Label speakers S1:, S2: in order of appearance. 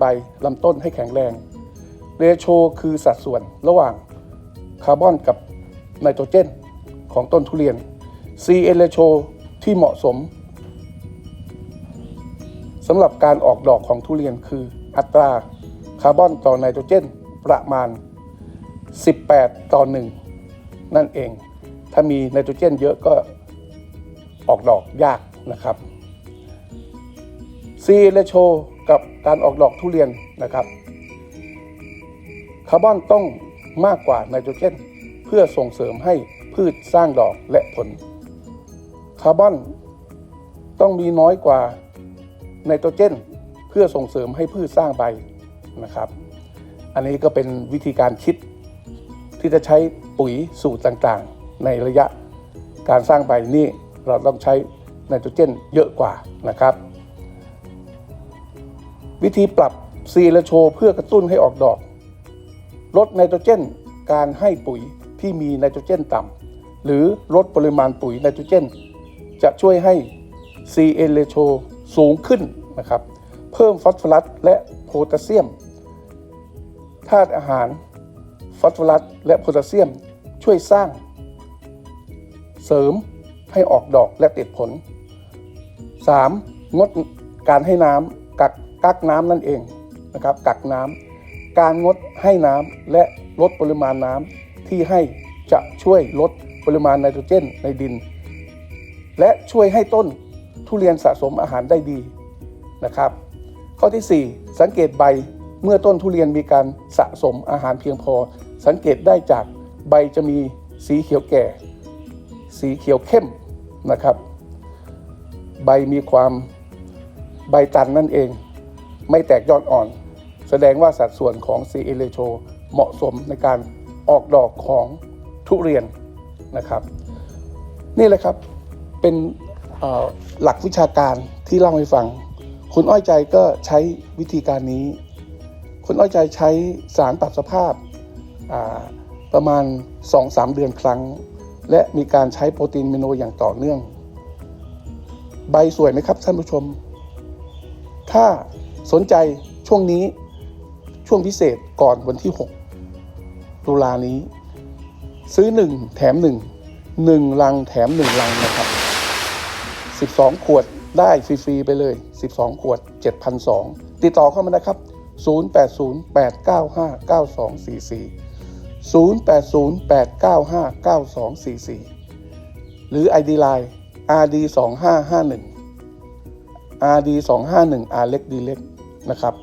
S1: ใบลำต้นให้แข็งแรง เรโชคือสัดส่วนระหว่างคาร์บอนกับไนโตรเจนของต้นทุเรียน CN เรโชที่เหมาะสมสำหรับการออกดอกของทุเรียนคืออัตราคาร์บอนต่อไนโตรเจนประมาณ 18 ต่อ 1 นั่นเอง ถ้ามีไนโตรเจนเยอะก็ออกดอกยากนะครับ C เรโช กับการออกดอกทุเรียนนะครับคาร์บอนต้องมากกว่าไนโตรเจนเพื่อส่งเสริมให้พืชสร้างดอกและผลคาร์บอนต้องมีน้อยกว่าไนโตรเจน เพื่อส่งเสริมให้พืชสร้างใบนะครับ อันนี้ก็เป็นวิธีการคิดที่จะใช้ปุ๋ยสูตรต่างๆ ในระยะการสร้างใบนี่เราต้องใช้ไนโตรเจนเยอะกว่านะครับ วิธีปรับซีและโชเพื่อกระตุ้นให้ออกดอก ลดไนโตรเจนการให้ปุ๋ยที่มีไนโตรเจนต่ำหรือลดปริมาณปุ๋ยไนโตรเจน จะช่วยให้ CN ratio สูงขึ้นนะครับ เพิ่มฟอสฟอรัสและโพแทสเซียมธาตุอาหารฟอสฟอรัสและโพแทสเซียมช่วยสร้าง เสริมให้ออกดอกและติดผล 3. งดการให้น้ำ กักน้ำนั่นเองนะครับกักน้ำการงดให้น้ำและลดปริมาณน้ำที่ให้จะช่วยลดปริมาณไนโตรเจนในดิน และช่วยให้ต้นทุเรียนสะสมอาหารได้ดีนะครับ ข้อที่ 4 สังเกตใบเมื่อต้นทุเรียนมีการสะสมอาหารเพียงพอ สังเกตได้จากใบจะมีสีเขียวแก่ สีเขียวเข้มนะครับ ใบมีความใบตันนั่นเอง ไม่แตกยอดอ่อน แสดงว่าสัดส่วนของ c ีเอเลโชเหมาะสมในการออกดอกของทุเรียนนะครับ นี่แหละครับเป็นหลักวิชาการที่เล่าให้ฟัง คุณอ้อยใจก็ใช้วิธีการนี้ คุณอ้อยใจใช้สารปรับสภาพาประมาณ 2-3 เดือนครั้ง และมีการใช้โปรตีนเมโนอย่างต่อเนื่อง ใบสวยไหมครับท่านผู้ชม ถ้า สนใจช่วงนี้ช่วงพิเศษก่อนวันที่ 6 ตุลานี้ ซื้อ 1 แถม 1 1 ลังแถม 1 ลังนะครับ 12 ขวดได้ฟรีๆไปเลย 12 ขวด 7,200 ติดต่อเข้ามานะครับ 0808959244 0808959244 หรือ ID Line RD2551 RD251 R เล็กดีเล็ก นะครับ